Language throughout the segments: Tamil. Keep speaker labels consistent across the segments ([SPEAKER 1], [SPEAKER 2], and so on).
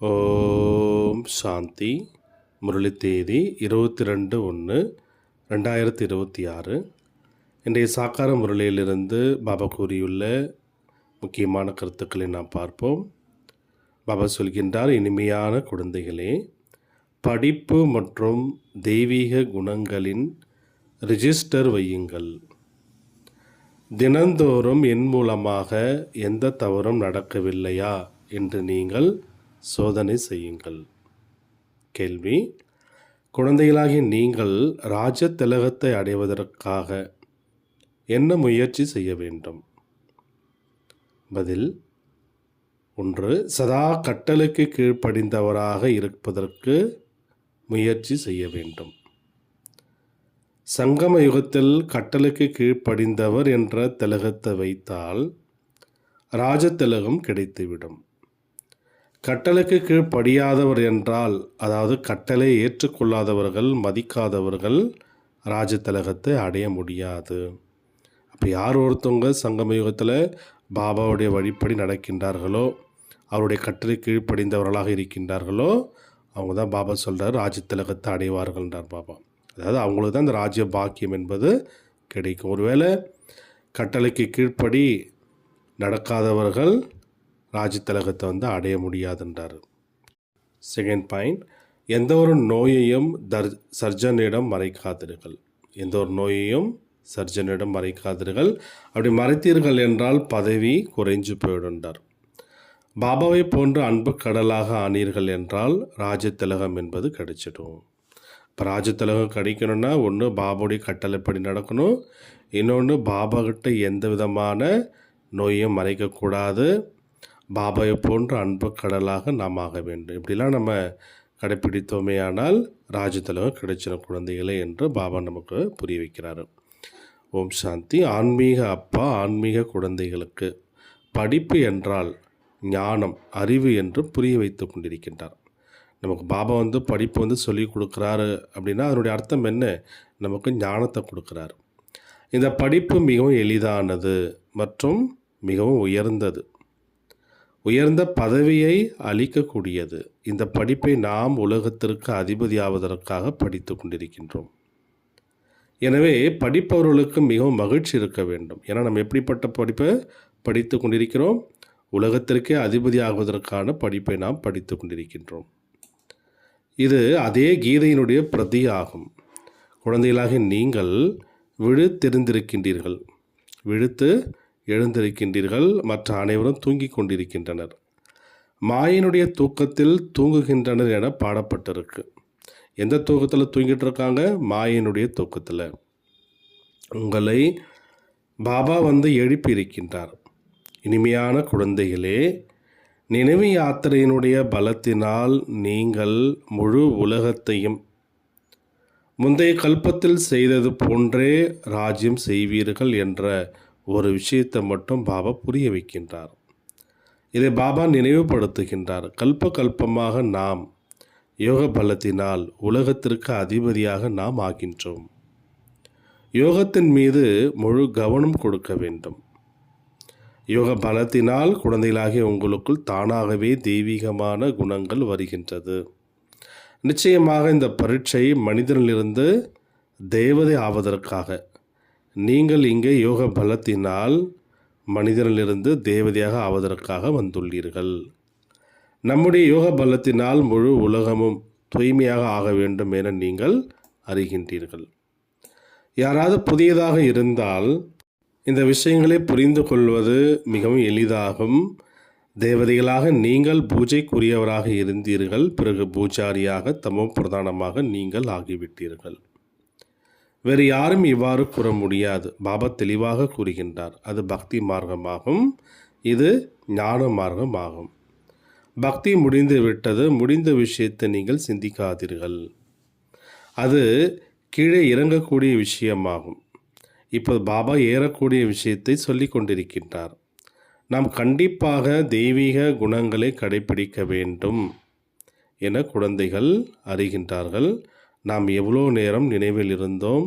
[SPEAKER 1] ஓம் சாந்தி. முரளி தேதி இருபத்தி ரெண்டு ஒன்று ரெண்டாயிரத்தி இருபத்தி ஆறு இன்றைய சாக்கார முரளியிலிருந்து பாபா கூறியுள்ள முக்கியமான கருத்துக்களை நாம் பார்ப்போம். பாபா சொல்கின்றார் இனிமையான குழந்தைகளே படிப்பு மற்றும் தெய்வீக குணங்களின் ரிஜிஸ்டர் வையுங்கள். தினந்தோறும் என் மூலமாக எந்த தவறும் நடக்கவில்லையா? என்று நீங்கள் சோதனை செய்யுங்கள். கேள்வி குழந்தைகளாகிய நீங்கள் ராஜ திலகத்தை அடைவதற்காக என்ன முயற்சி செய்ய வேண்டும்? பதில் ஒன்று சதா கட்டளைக்கு கீழ்ப்படிந்தவராக இருப்பதற்கு முயற்சி செய்ய வேண்டும். சங்கம யுகத்தில் கட்டளைக்கு கீழ்ப்படிந்தவர் என்ற திலகத்தை வைத்தால் ராஜ திலகம் கிடைத்துவிடும். கட்டளைக்கு கீழ்ப்படியாதவர் என்றால் அதாவது கட்டளை ஏற்றுக்கொள்ளாதவர்கள் மதிக்காதவர்கள் ராஜத்தலகத்தை அடைய முடியாது. அப்போ யார் ஒருத்தவங்க சங்கமயுகத்தில் பாபாவுடைய வழிப்படி நடக்கின்றார்களோ அவருடைய கட்டளை கீழ்ப்படிந்தவர்களாக இருக்கின்றார்களோ அவங்க தான் பாபா சொல்கிறார் ராஜத்தலகத்தை அடைவார்கள்ன்றார் பாபா. அதாவது அவங்களுக்கு தான் இந்த ராஜ்ய பாக்கியம் என்பது கிடைக்கும். ஒருவேளை கட்டளைக்கு கீழ்ப்படி நடக்காதவர்கள் ராஜத்தலகத்தை வந்து அடைய முடியாதுன்றார். செகண்ட் பாயிண்ட் எந்த ஒரு நோயையும் தர் சர்ஜனிடம் மறைக்காதீர்கள் எந்த ஒரு நோயையும் சர்ஜனிடம் மறைக்காதீர்கள் அப்படி மறைத்தீர்கள் என்றால் பதவி குறைஞ்சு போயிடுன்றார் பாபாவை போன்ற அன்பு கடலாக ஆனீர்கள் என்றால் ராஜத்திலகம் என்பது கிடைச்சிடும். இப்போ ராஜத்திலகம் கிடைக்கணும்னா ஒன்று பாபாவுடைய கட்டளைப்படி நடக்கணும். இன்னொன்று பாபா கிட்ட எந்த விதமான நோயையும் மறைக்கக்கூடாது. பாபாவை போன்ற அன்பு கடலாக நாம் ஆக வேண்டும். இப்படிலாம் நம்ம கடைப்பிடித்தோமே ஆனால் ராஜத்திலகம் கிடைச்சிடும் குழந்தைகளே என்று பாபா நமக்கு புரிய வைக்கிறாரு. ஓம் சாந்தி. ஆன்மீக அப்பா ஆன்மீக குழந்தைகளுக்கு படிப்பு என்றால் ஞானம் அறிவு என்று புரிய வைத்து கொண்டிருக்கின்றார். நமக்கு பாபா வந்து படிப்பு வந்து சொல்லி கொடுக்குறாரு அப்படின்னா அதனுடைய அர்த்தம் என்ன? நமக்கு ஞானத்தை கொடுக்குறாரு. இந்த படிப்பு மிகவும் எளிதானது மற்றும் மிகவும் உயர்ந்தது. உயர்ந்த பதவியை அளிக்கக்கூடியது. இந்த படிப்பை நாம் உலகத்திற்கு அதிபதியாவதற்காக படித்து கொண்டிருக்கின்றோம். எனவே படிப்பவர்களுக்கு மிகவும் மகிழ்ச்சி இருக்க வேண்டும். ஏன்னா நம்ம எப்படிப்பட்ட படிப்பை படித்து கொண்டிருக்கிறோம்? உலகத்திற்கே அதிபதியாகுவதற்கான படிப்பை நாம் படித்து கொண்டிருக்கின்றோம். இது அதே கீதையினுடைய பிரதி ஆகும் குழந்தைகளாக நீங்கள் விழுத்தெறிந்திருக்கின்றீர்கள் விழுத்து எழுந்திருக்கின்றீர்கள். மற்ற அனைவரும் தூங்கிக் கொண்டிருக்கின்றனர். மாயினுடைய தூக்கத்தில் தூங்குகின்றனர் என பாடப்பட்டிருக்கு. எந்த தூக்கத்தில் தூங்கிட்டு இருக்காங்க? மாயினுடைய தூக்கத்தில். உங்களை பாபா வந்து எழுப்பி இருக்கின்றார் இனிமையான குழந்தைகளே நினைவு யாத்திரையினுடைய பலத்தினால் நீங்கள் முழு உலகத்தையும் முந்தைய கல்பத்தில் செய்தது போன்றே ராஜ்யம் செய்வீர்கள் என்ற ஒரு விஷயத்தை மட்டும் பாபா புரிய வைக்கின்றார். இதை பாபா நினைவுபடுத்துகின்றார். கல்ப கல்பமாக நாம் யோக பலத்தினால் உலகத்திற்கு அதிபதியாக நாம் ஆகின்றோம். யோகத்தின் மீது முழு கவனம் கொடுக்க வேண்டும். யோக பலத்தினால் குழந்தைகளாகிய உங்களுக்குள் தானாகவே தெய்வீகமான குணங்கள் வருகின்றது. நிச்சயமாக இந்த பரீட்சை மனிதனிலிருந்து தேவதை ஆவதற்காக நீங்கள் இங்கே யோக பலத்தினால் மனிதனிலிருந்து தேவதையாக ஆவதற்காக வந்துள்ளீர்கள். நம்முடைய யோக பலத்தினால் முழு உலகமும் தூய்மையாக ஆக வேண்டும் என நீங்கள் அறிகின்றீர்கள். யாராவது புதியதாக இருந்தால் இந்த விஷயங்களை புரிந்து கொள்வது மிகவும் எளிதாகும். தேவதைகளாக நீங்கள் பூஜைக்குரியவராக இருந்தீர்கள். பிறகு பூஜாரியாக தமோ பிரதானமாக நீங்கள் ஆகிவிட்டீர்கள். வேறு யாரும் இவ்வாறு கூற முடியாது. பாபா தெளிவாக கூறுகின்றார். அது பக்தி மார்க்கமாகும். இது ஞான மார்க்கமாகும். பக்தி முடிந்து விட்டது. முடிந்த விஷயத்தை நீங்கள் சிந்திக்காதீர்கள். அது கீழே இறங்கக்கூடிய விஷயமாகும். இப்போ பாபா ஏறக்கூடிய விஷயத்தை சொல்லி கொண்டிருக்கின்றார். நாம் கண்டிப்பாக தெய்வீக குணங்களை கடைபிடிக்க வேண்டும் என குழந்தைகள் அறிகின்றார்கள். நாம் எவ்வளோ நேரம் நினைவில் இருந்தோம்?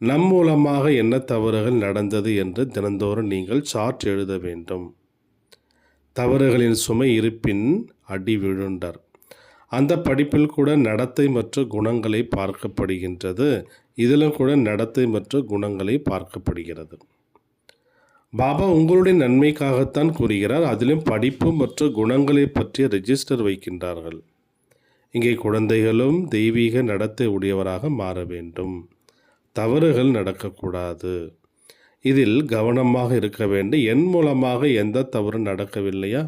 [SPEAKER 1] நம் மூலமாக என்ன தவறுகள் நடந்தது என்று தினந்தோறும் நீங்கள் சார்ட் எழுத வேண்டும். தவறுகளின் சுமை இருப்பின் அடி விழுண்டர். அந்த படிப்பில் கூட நடத்தை மற்றும் குணங்களை பார்க்கப்படுகின்றது. இதிலும் கூட நடத்தை மற்றும் குணங்களை பார்க்கப்படுகிறது. பாபா உங்களுடைய நன்மைக்காகத்தான் கூறுகிறார். அதிலும் படிப்பு மற்றும் குணங்களை பற்றிய ரெஜிஸ்டர் வைக்கின்றார்கள். இங்கே குழந்தைகளும் தெய்வீக நடத்தை உடையவராக மாற வேண்டும். தவறுகள் நடக்கக்கூடாது. இதில் கவனமாக இருக்க வேண்டும். என் மூலமாக எந்த தவறும் நடக்கவில்லையா?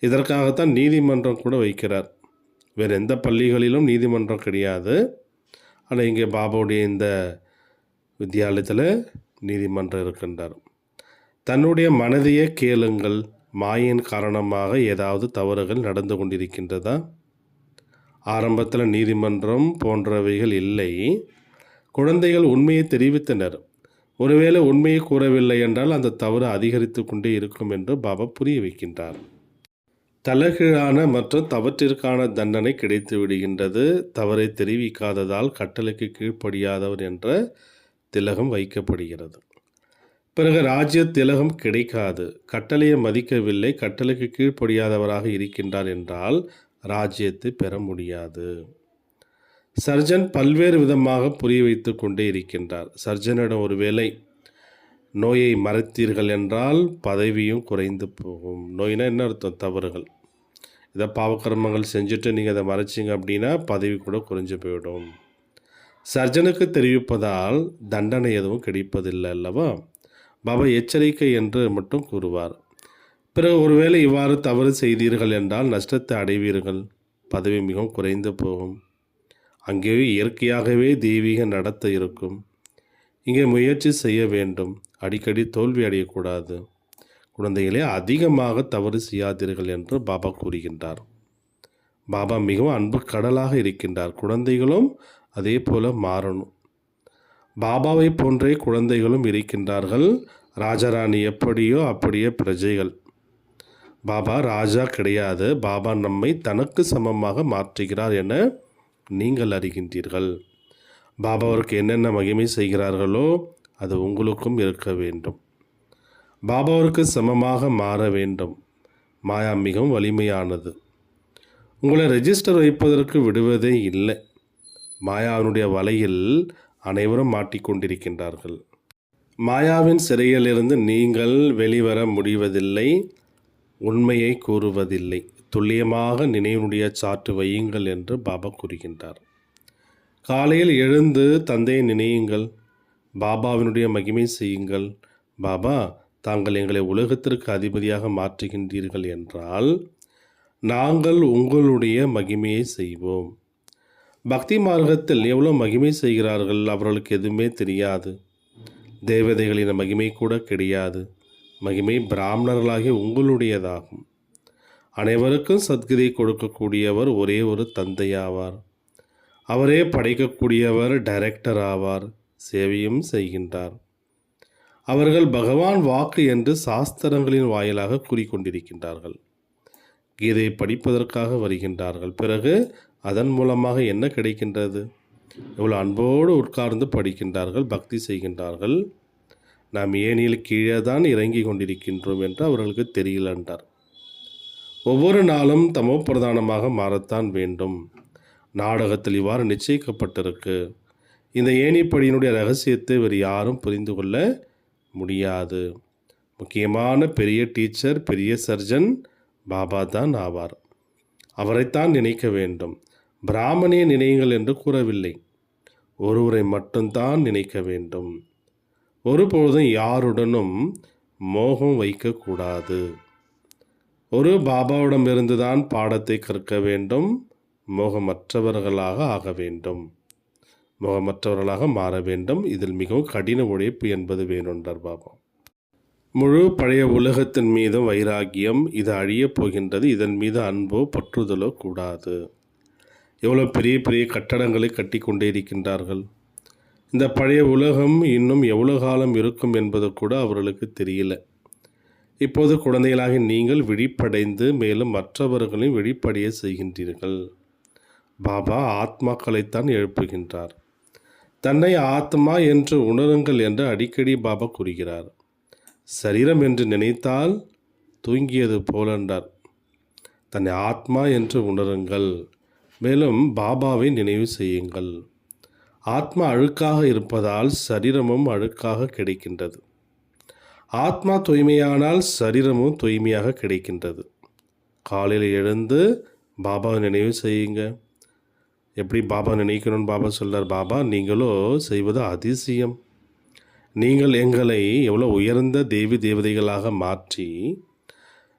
[SPEAKER 1] இதற்காகத்தான் நீதிமன்றம் கூட வைக்கிறார். வேறு எந்த பள்ளிகளிலும் நீதிமன்றம் கிடையாது. ஆனால் இங்கே பாபாவுடைய இந்த வித்தியாலயத்தில் நீதிமன்றம் இருக்கின்றார். தன்னுடைய மனதையே கேளுங்கள். மாயின் காரணமாக ஏதாவது தவறுகள் நடந்து கொண்டிருக்கின்றதா? ஆரம்பத்தில் நீதிமன்றம் போன்றவைகள் இல்லை. குழந்தைகள் உண்மையை தெரிவித்தனர். ஒருவேளை உண்மையை கூறவில்லை என்றால் அந்த தவறு அதிகரித்து கொண்டே இருக்கும் என்று பாபா புரிய வைக்கின்றார். தலைகீழான மற்றும் தவற்றிற்கான தண்டனை கிடைத்து விடுகின்றது. தவறை தெரிவிக்காததால் கட்டளைக்கு கீழ்ப்படியாதவர் என்ற திலகம் வைக்கப்படுகிறது. பிறகு ராஜ்ய திலகம் கிடைக்காது. கட்டளையை மதிக்கவில்லை. கட்டளைக்கு கீழ்ப்படியாதவராக இருக்கின்றார் என்றால் ராஜ்யத்தை பெற முடியாது. சர்ஜன் பல்வேறு விதமாக புரிய வைத்து கொண்டே இருக்கின்றார். சர்ஜனிடம் ஒருவேளை நோயை மறைத்தீர்கள் என்றால் பதவியும் குறைந்து போகும். நோயினா என்ன அர்த்தம்? தவறுகள். இதை பாவக்கர்மங்கள் செஞ்சுட்டு நீங்கள் அதை மறைச்சிங்க அப்படின்னா பதவி கூட குறைஞ்சு போயிடும். சர்ஜனுக்கு தெரிவிப்பதால் தண்டனை எதுவும் கிடைப்பதில்லை அல்லவா? பாபா எச்சரிக்கை என்று மட்டும் கூறுவார். பிறகு ஒருவேளை இவ்வாறு தவறு செய்தீர்கள் என்றால் நஷ்டத்தை அடைவீர்கள். பதவி மிகவும் குறைந்து போகும். அங்கேயே இயற்கையாகவே தெய்வீக நடத்த இருக்கும். இங்கே முயற்சி செய்ய வேண்டும். அடிக்கடி தோல்வி அடையக்கூடாது. குழந்தைகளே அதிகமாக தவறு செய்யாதீர்கள் என்று பாபா கூறுகின்றார். பாபா மிகவும் அன்பு கடலாக இருக்கின்றார். குழந்தைகளும் அதே போல மாறணும். பாபாவை போன்றே குழந்தைகளும் இருக்கின்றார்கள். ராஜாராணி எப்படியோ அப்படியே பிரஜைகள். பாபா ராஜா கிடையாது. பாபா நம்மை தனக்கு சமமாக மாற்றுகிறார் என நீங்கள் அறிகின்றீர்கள். பாபா அவருக்கு என்னென்ன மகிமை செய்கிறார்களோ அது உங்களுக்கும் இருக்க வேண்டும். பாபாவிற்கு சமமாக மாற வேண்டும். மாயா மிகவும் வலிமையானது. உங்களை ரெஜிஸ்டர் வைப்பதற்கு விடுவதே இல்லை. மாயாவினுடைய வலையில் அனைவரும் மாட்டிக்கொண்டிருக்கின்றார்கள். மாயாவின் சிறையிலிருந்து நீங்கள் வெளிவர முடிவதில்லை. உண்மையை கூறுவதில்லை. துல்லியமாக நினைவுடைய சாற்று வையுங்கள் என்று பாபா கூறுகின்றார். காலையில் எழுந்து தந்தையை நினையுங்கள். பாபாவினுடைய மகிமை செய்யுங்கள். பாபா தாங்கள் எங்களை உலகத்திற்கு அதிபதியாக மாற்றுகின்றீர்கள் என்றால் நாங்கள் உங்களுடைய மகிமையை செய்வோம். பக்தி மார்க்கத்தில் எவ்வளோ மகிமை செய்கிறார்கள் அவர்களுக்கு எதுவுமே தெரியாது. தேவதைகளின் மகிமை கூட கிடையாது. மகிமை பிராமணர்களாகிய உங்களுடையதாகும். அனைவருக்கும் சத்கதி கொடுக்கக்கூடியவர் ஒரே ஒரு தந்தையாவார். அவரே படைக்கக்கூடியவர் டைரக்டர் ஆவார் சேவையும் செய்கின்றார். அவர்கள் பகவான் வாக்கு என்று சாஸ்திரங்களின் வாயிலாக கூறிக்கொண்டிருக்கின்றார்கள். கீதை படிப்பதற்காக வருகின்றார்கள். பிறகு அதன் மூலமாக என்ன கிடைக்கின்றது? இவ்வளோ அன்போடு உட்கார்ந்து படிக்கின்றார்கள் பக்தி செய்கின்றார்கள். நாம் ஏனியில் கீழே தான் இறங்கி கொண்டிருக்கின்றோம் என்று அவர்களுக்கு தெரியல என்றார் ஒவ்வொரு நாளும் தமோ பிரதானமாக மாறத்தான் வேண்டும். நாடகத்தில் இவ்வாறு நிச்சயிக்கப்பட்டிருக்கு. இந்த ஏணிப்படியினுடைய ரகசியத்தை வேறு யாரும் புரிந்து கொள்ள முடியாது. முக்கியமான பெரிய டீச்சர் பெரிய சர்ஜன் பாபா தான் ஆவார். அவரைத்தான் நினைக்க வேண்டும். பிராமணிய நினைங்கள் என்று கூறவில்லை. ஒருவரை மட்டும்தான் நினைக்க வேண்டும். ஒருபொழுதும் யாருடனும் மோகம் வைக்கக்கூடாது. ஒரு பாபாவிடமிருந்து தான் பாடத்தை கற்க வேண்டும் மோகமற்றவர்களாக ஆக வேண்டும். மோகமற்றவர்களாக மாற வேண்டும். இதில் மிகவும் கடின உழைப்பு என்பது வேணுண்டார் பாபா முழு பழைய உலகத்தின் மீதும் வைராகியம் இது அழியப் போகின்றது. இதன் மீது அன்போ பற்றுதலோ கூடாது. எவ்வளோ பெரிய பெரிய கட்டடங்களை கட்டி கொண்டே இருக்கின்றார்கள். இந்த பழைய உலகம் இன்னும் எவ்வளோ காலம் இருக்கும் என்பது கூட அவர்களுக்கு தெரியல. இப்போது குழந்தைகளாக நீங்கள் விழிப்படைந்து மேலும் மற்றவர்களையும் விழிப்படைய செய்கின்றீர்கள். பாபா ஆத்மாக்களைத்தான் எழுப்புகின்றார். தன்னை ஆத்மா என்று உணருங்கள் என்று அடிக்கடி பாபா கூறுகிறார். சரீரம் என்று நினைத்தால் தூங்கியது போலன்றார் தன்னை ஆத்மா என்று உணருங்கள். மேலும் பாபாவை நினைவு செய்யுங்கள். ஆத்மா அழுக்காக இருப்பதால் சரீரமும் அழுக்காக கிடைக்கின்றது. ஆத்மா தூய்மையானால் சரீரமும் தூய்மையாக கிடைக்கின்றது. காலையில் எழுந்து பாபாவை நினைவு செய்யுங்க. எப்படி பாபா நினைக்கணும்னு பாபா சொல்கிறார் பாபா நீங்களோ செய்வது அதிசயம். நீங்கள் எங்களை எவ்வளோ உயர்ந்த தேவி தேவதைகளாக மாற்றி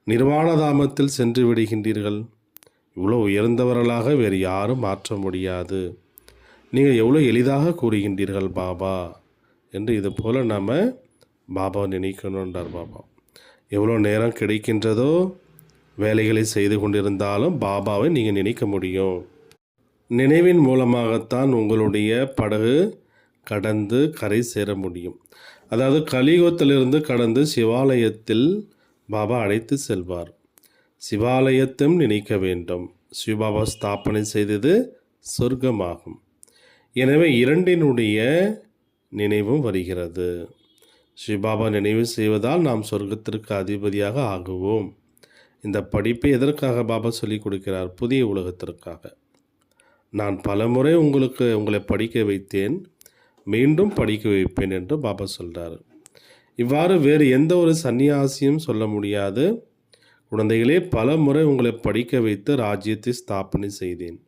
[SPEAKER 1] நிர்வாணதாமத்தில் சென்று விடுகின்றீர்கள். இவ்வளோ உயர்ந்தவர்களாக வேறு யாரும் மாற்ற முடியாது. நீங்கள் எவ்வளோ எளிதாக கூறுகின்றீர்கள் பாபா? என்று இது போல் நாம் பாபாவை நினைக்கணுன்றார் பாபா. எவ்வளோ நேரம் கிடைக்கின்றதோ வேலைகளை செய்து கொண்டிருந்தாலும் பாபாவை நீங்கள் நினைக்க முடியும். நினைவின் மூலமாகத்தான் உங்களுடைய படகு கடந்து கரை சேர முடியும். அதாவது கலியுகத்திலிருந்து கடந்து சிவாலயத்தில் பாபா அழைத்து செல்வார். சிவாலயத்தையும் நினைக்க வேண்டும். சிவபாபா ஸ்தாபனை செய்தது சொர்க்கமாகும். எனவே இரண்டினுடைய நினைவும் வருகிறது. ஸ்ரீபாபா நினைவு செய்வதால் நாம் சொர்க்கத்திற்கு அதிபதியாக ஆகுவோம். இந்த படிப்பை எதற்காக பாபா சொல்லிக் கொடுக்கிறார்? புதிய உலகத்திற்காக. நான் பலமுறை உங்களுக்கு உங்களை படிக்க வைத்தேன். மீண்டும் படிக்க வைப்பேன் என்று பாபா சொல்கிறார் இவ்வாறு வேறு எந்த ஒரு சன்னியாசியும் சொல்ல முடியாது. குழந்தைகளே பல முறை உங்களை படிக்க வைத்து ராஜ்யத்தை ஸ்தாபனை செய்தேன்.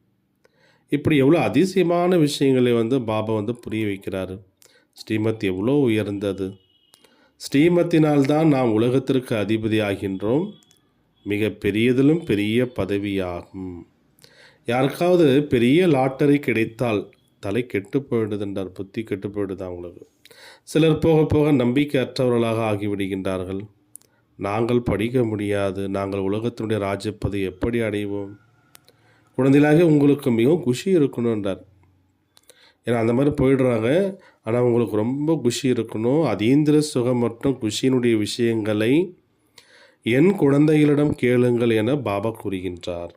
[SPEAKER 1] இப்படி எவ்வளோ அதிசயமான விஷயங்களை வந்து பாபா வந்து புரிய வைக்கிறாரு. ஸ்ரீமத் எவ்வளோ உயர்ந்தது. ஸ்ரீமத்தினால்தான் நாம் உலகத்திற்கு அதிபதி ஆகின்றோம் மிக பெரியதிலும் பெரிய பதவியாகும். யாருக்காவது பெரிய லாட்டரி கிடைத்தால் தலை கெட்டு போயிடுதுன்றார். புத்தி கெட்டு போயிடுது அவங்களுக்கு சிலர் போக போக நம்பிக்கை அற்றவர்களாக ஆகிவிடுகின்றார்கள். நாங்கள் படிக்க முடியாது. நாங்கள் உலகத்தினுடைய ராஜ்யப்பதை எப்படி அடைவோம்? குழந்தைகளாக உங்களுக்கு மிகவும் குஷி இருக்கணுன்றார் ஏன்னா அந்த மாதிரி போயிடுறாங்க. ஆனால் உங்களுக்கு ரொம்ப குஷி இருக்கணும். அதீந்திர சுகம் மற்றும் குஷியினுடைய விஷயங்களை என் குழந்தைகளிடம் கேளுங்கள் என பாபா கூறுகின்றார்.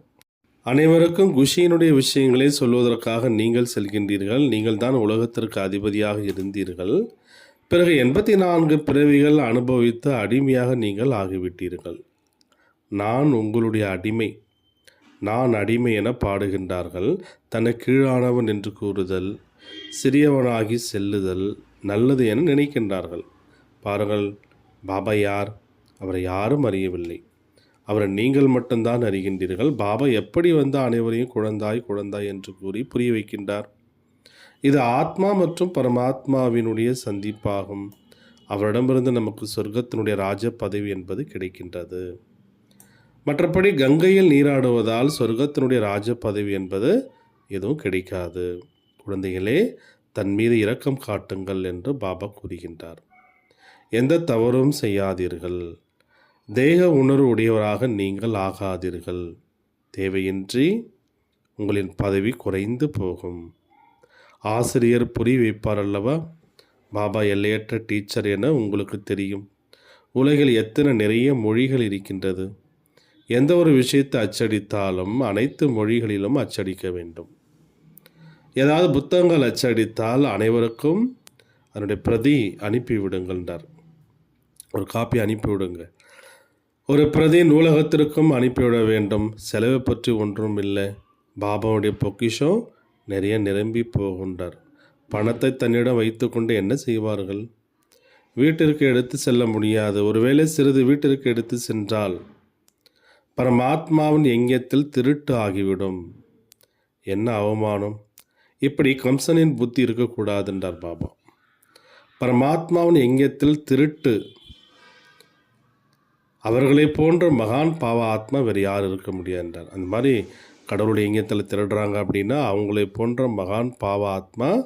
[SPEAKER 1] அனைவருக்கும் குஷியினுடைய விஷயங்களை சொல்வதற்காக நீங்கள் செல்கின்றீர்கள். நீங்கள் தான் உலகத்திற்கு அதிபதியாக இருந்தீர்கள். பிறகு எண்பத்தி நான்கு பிறவிகள் அனுபவித்து அடிமையாக நீங்கள் ஆகிவிட்டீர்கள். நான் உங்களுடைய அடிமை. நான் அடிமை என பாடுகின்றார்கள். தன்னை கீழானவன் என்று கூறுதல் சிறியவனாகி செல்லுதல் நல்லது என நினைக்கின்றார்கள். பாருங்கள் பாபா யார்? அவரை யாரும் அறியவில்லை. அவரை நீங்கள் மட்டும்தான் அறிகின்றீர்கள். பாபா எப்படி வந்து அனைவரையும் குழந்தாய் குழந்தாய் என்று கூறி புரிய வைக்கின்றார். இது ஆத்மா மற்றும் பரமாத்மாவினுடைய சந்திப்பாகும். அவரிடமிருந்து நமக்கு சொர்க்கத்தினுடைய ராஜ பதவி என்பது கிடைக்கின்றது. மற்றபடி கங்கையில் நீராடுவதால் சொர்க்கத்தினுடைய ராஜ பதவி என்பது எதுவும் கிடைக்காது. குழந்தைகளே தன் மீது இரக்கம் காட்டுங்கள் என்று பாபா கூறுகின்றார். எந்த தவறும் செய்யாதீர்கள். தேக உணர்வு உடையவராக நீங்கள் ஆகாதீர்கள். தேவையின்றி உங்களின் பதவி குறைந்து போகும். ஆசிரியர் புரி வைப்பார் அல்லவா? பாபா எல்லையற்ற டீச்சர் என உங்களுக்கு தெரியும். உலகில் எத்தனை நிறைய மொழிகள் இருக்கின்றது. எந்த ஒரு விஷயத்தை அச்சடித்தாலும் அனைத்து மொழிகளிலும் அச்சடிக்க வேண்டும். ஏதாவது புத்தகங்கள் அச்சடித்தால் அனைவருக்கும் அதனுடைய பிரதி அனுப்பிவிடுங்கள்ன்றார் ஒரு காப்பி அனுப்பிவிடுங்க ஒரு பிரதி நூலகத்திற்கும் அனுப்பிவிட வேண்டும். செலவை பற்றி ஒன்றும் இல்லை. பாபாவுடைய பொக்கிஷம் நிறைய நிரம்பி போகின்றார். பணத்தை தன்னிடம் வைத்துக்கொண்டு என்ன செய்வார்கள்? வீட்டிற்கு எடுத்து செல்ல முடியாது. ஒருவேளை சிறிது வீட்டிற்கு எடுத்து சென்றால் பரமாத்மாவின் எங்கத்தில் திருட்டு ஆகிவிடும். என்ன அவமானம்? இப்படி கம்சனின் புத்தி இருக்கக்கூடாது என்றார் பாபா. பரமாத்மாவின் எங்கத்தில் திருட்டு. அவர்களை போன்ற மகான் பாவ ஆத்மா வேறு யார் இருக்க முடியாது என்றார். அந்த மாதிரி கடவுளுடைய எங்கத்தில் திருடுறாங்க அப்படின்னா அவங்களை போன்ற மகான் பாவ ஆத்மா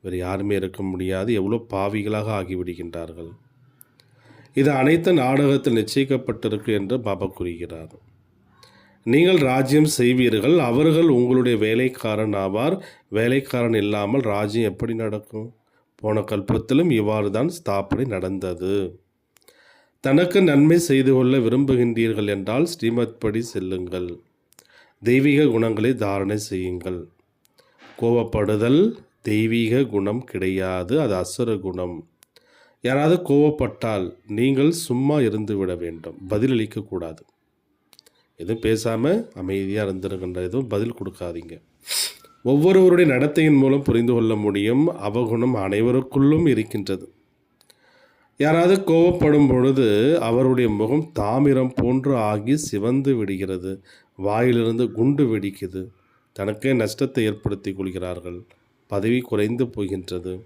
[SPEAKER 1] வேறு யாருமே இருக்க முடியாது. எவ்வளோ பாவிகளாக ஆகிவிடுகின்றார்கள். இது அனைத்து நாடகத்தில் நிச்சயிக்கப்பட்டிருக்கு என்று பாபா கூறுகிறார். நீங்கள் ராஜ்யம் செய்வீர்கள். அவர்கள் உங்களுடைய வேலைக்காரன் ஆவார் வேலைக்காரன் இல்லாமல் ராஜ்யம் எப்படி நடக்கும்? போன கல்பத்திலும் இவ்வாறு தான் ஸ்தாபனை நடந்தது. தனக்கு நன்மை செய்து கொள்ள விரும்புகின்றீர்கள் என்றால் ஸ்ரீமத் படி செல்லுங்கள். தெய்வீக குணங்களை தாரணை செய்யுங்கள். கோவப்படுதல் தெய்வீக குணம் கிடையாது. அது அசுர குணம். யாராவது கோவப்பட்டால் நீங்கள் சும்மா இருந்து விட வேண்டும் பதிலளிக்கக்கூடாது எதுவும் பேசாமல் அமைதியாக இருந்திருக்கின்ற எதுவும் பதில் கொடுக்காதீங்க. ஒவ்வொருவருடைய நடத்தையின் மூலம் புரிந்து கொள்ள முடியும் அவகுணம் அனைவருக்குள்ளும் இருக்கின்றது. யாராவது கோவப்படும் பொழுது அவருடைய முகம் தாமிரம் போன்று ஆகி சிவந்து விடுகிறது. வாயிலிருந்து குண்டு வெடிக்குது. தனக்கே நஷ்டத்தை ஏற்படுத்தி கொள்கிறார்கள். பதவி குறைந்து போகின்றது.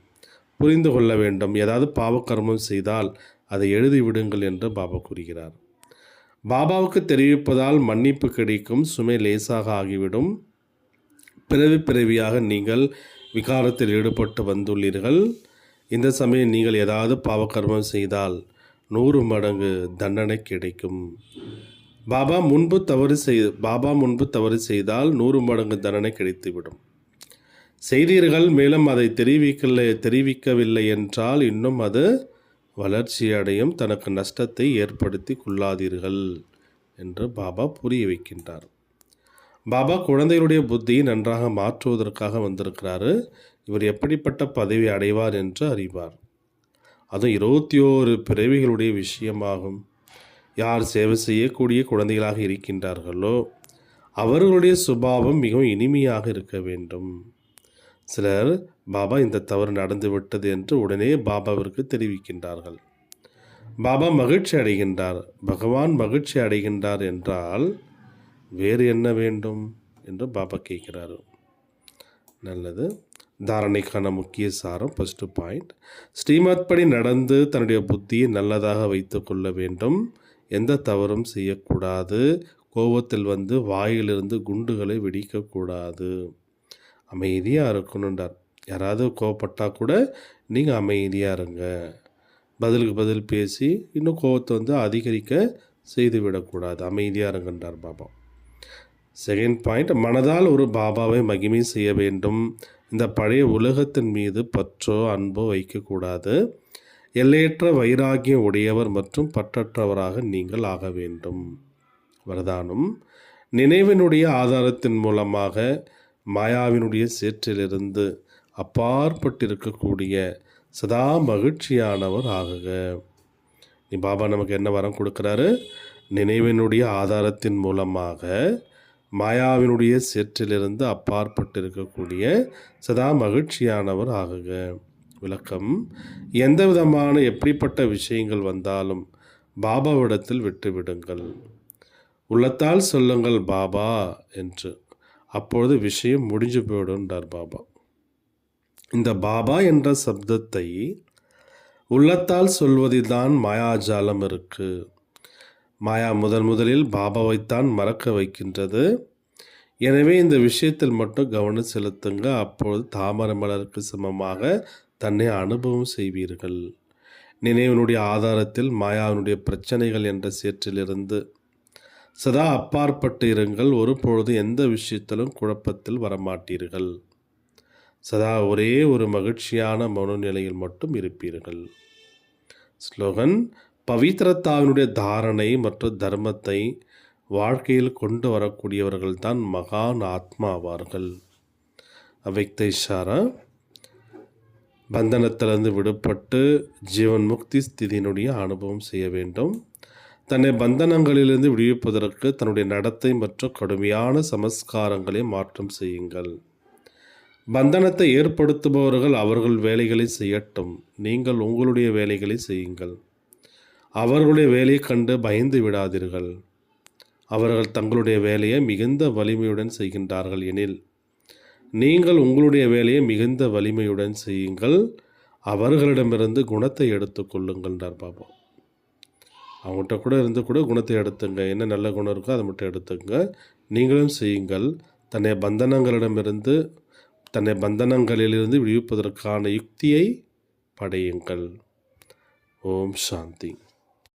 [SPEAKER 1] புரிந்து கொள்ள வேண்டும். ஏதாவது பாவக்கர்மம் செய்தால் அதை எழுதி விடுங்கள் என்று பாபா கூறுகிறார். பாபாவுக்கு தெரிவிப்பதால் மன்னிப்பு கிடைக்கும். சுமை லேசாக ஆகிவிடும். பிறவி பிறவியாக நீங்கள் விகாரத்தில் ஈடுபட்டு வந்துள்ளீர்கள். இந்த சமயம் நீங்கள் ஏதாவது பாவகர்மம் செய்தால் நூறு மடங்கு தண்டனை கிடைக்கும். பாபா முன்பு தவறு செய் பாபா முன்பு தவறு செய்தால் நூறு மடங்கு தண்டனை கிடைத்துவிடும். செய்தீர்கள் மேலும் அதை தெரிவிக்கலை தெரிவிக்கவில்லை என்றால் இன்னும் அது வளர்ச்சியடையும் தனக்கு நஷ்டத்தை ஏற்படுத்தி கொள்ளாதீர்கள் என்று பாபா புரிய வைக்கின்றார். பாபா குழந்தைகளுடைய புத்தியை நன்றாக மாற்றுவதற்காக வந்திருக்கிறாரு. இவர் எப்படிப்பட்ட பதவி அடைவார் என்று அறிவார். அதுவும் இருபத்தி ஓரு பிறவிகளுடைய விஷயமாகும். யார் சேவை செய்யக்கூடிய குழந்தைகளாக இருக்கின்றார்களோ அவர்களுடைய சுபாவம் மிகவும் இனிமையாக இருக்க வேண்டும். சிலர் பாபா இந்த தவறு நடந்து விட்டது என்று உடனே பாபாவிற்கு தெரிவிக்கின்றார்கள். பாபா மகிழ்ச்சி அடைகின்றார். பகவான் மகிழ்ச்சி அடைகின்றார் என்றால் வேறு என்ன வேண்டும்? என்று பாபா கேட்கிறார். நல்லது. தாரணைக்கான முக்கிய சாரம் ஃபஸ்ட்டு பாயிண்ட் ஸ்ரீமத் படி நடந்து தன்னுடைய புத்தியை நல்லதாக வைத்து கொள்ள வேண்டும். எந்த தவறும் செய்யக்கூடாது. கோபத்தில் வந்து வாயிலிருந்து குண்டுகளை வெடிக்கக்கூடாது. அமைதியாக இருக்கணுன்றார் யாராவது கோவப்பட்டால் கூட நீங்கள் அமைதியாக இருங்க. பதிலுக்கு பதில் பேசி இன்னும் கோவத்தை வந்து அதிகரிக்க செய்து விடக்கூடாது. அமைதியாக இருங்கன்றார் பாபா. செகண்ட் பாயிண்ட் மனதால் ஒரு பாபாவை மகிமை செய்ய வேண்டும். இந்த பழைய உலகத்தின் மீது பற்றோ அன்போ வைக்கக்கூடாது. எல்லையற்ற வைராகியம் உடையவர் மற்றும் பற்றற்றவராக நீங்கள் ஆக வேண்டும். வரதானம். நினைவினுடைய ஆதாரத்தின் மூலமாக மாயாவினுடைய சேற்றிலிருந்து அப்பாற்பட்டிருக்கக்கூடிய சதா மகிழ்ச்சியானவர் ஆகுக. நீ பாபா நமக்கு என்ன வரம் கொடுக்குறாரு? நினைவினுடைய ஆதாரத்தின் மூலமாக மாயாவினுடைய சேற்றிலிருந்து அப்பாற்பட்டு இருக்கக்கூடிய சதா மகிழ்ச்சியானவர் ஆகுக. விளக்கம். எந்த விதமான எப்படிப்பட்ட விஷயங்கள் வந்தாலும் பாபாவிடத்தில் விட்டுவிடுங்கள். உள்ளத்தால் சொல்லுங்கள் பாபா என்று. அப்பொழுது விஷயம் முடிஞ்சு போயிடும்ன்றார் பாபா. இந்த பாபா என்ற சப்தத்தை உள்ளத்தால் சொல்வதில்தான் மாயாஜாலம் இருக்கு. மாயா முதன் முதலில் பாபாவைத்தான் மறக்க வைக்கின்றது. எனவே இந்த விஷயத்தில் மட்டும் கவனம் செலுத்துங்க. அப்பொழுது தாமரை மலருக்கு சமமாக தன்னை அனுபவம் செய்வீர்கள். நினைவனுடைய ஆதாரத்தில் மாயாவினுடைய பிரச்சனைகள் என்ற சேற்றிலிருந்து சதா அப்பாற்பட்டு இருங்கள் ஒரு பொழுது எந்த விஷயத்திலும் குழப்பத்தில் வரமாட்டீர்கள். சதா ஒரே ஒரு மகிழ்ச்சியான மனநிலையில் மட்டும் இருப்பீர்கள். ஸ்லோகன் பவித்திரத்தாவினுடைய தாரணை மற்றும் தர்மத்தை வாழ்க்கையில் கொண்டு வரக்கூடியவர்கள் தான் மகான் ஆத்மா ஆவார்கள் அவ்வக்த பந்தனத்திலிருந்து விடுபட்டு ஜீவன் முக்தி ஸ்திதியினுடைய அனுபவம் செய்ய வேண்டும். தன்னை பந்தனங்களிலிருந்து விடுவிப்பதற்கு தன்னுடைய நடத்தை மற்றும் கடுமையான சமஸ்காரங்களை மாற்றம் செய்யுங்கள். பந்தனத்தை ஏற்படுத்துபவர்கள் அவர்கள் வேலைகளை செய்யட்டும். நீங்கள் உங்களுடைய வேலைகளை செய்யுங்கள். அவர்களுடைய வேலையை கண்டு பயந்து விடாதீர்கள். அவர்கள் தங்களுடைய வேலையை மிகுந்த வலிமையுடன் செய்கின்றார்கள் எனில் நீங்கள் உங்களுடைய வேலையை மிகுந்த வலிமையுடன் செய்யுங்கள். அவர்களிடமிருந்து குணத்தை எடுத்துக்கொள்ளுங்கள் பாபா அவங்ககிட்ட கூட இருந்து கூட குணத்தை எடுத்துங்க. என்ன நல்ல குணம் இருக்கோ அதை மட்டும் எடுத்துங்க. நீங்களும் செய்யுங்கள். தன்னை பந்தனங்களிடமிருந்து தன்னை பந்தனங்களிலிருந்து விடுவிப்பதற்கான யுக்தியை படையுங்கள். ஓம் சாந்தி.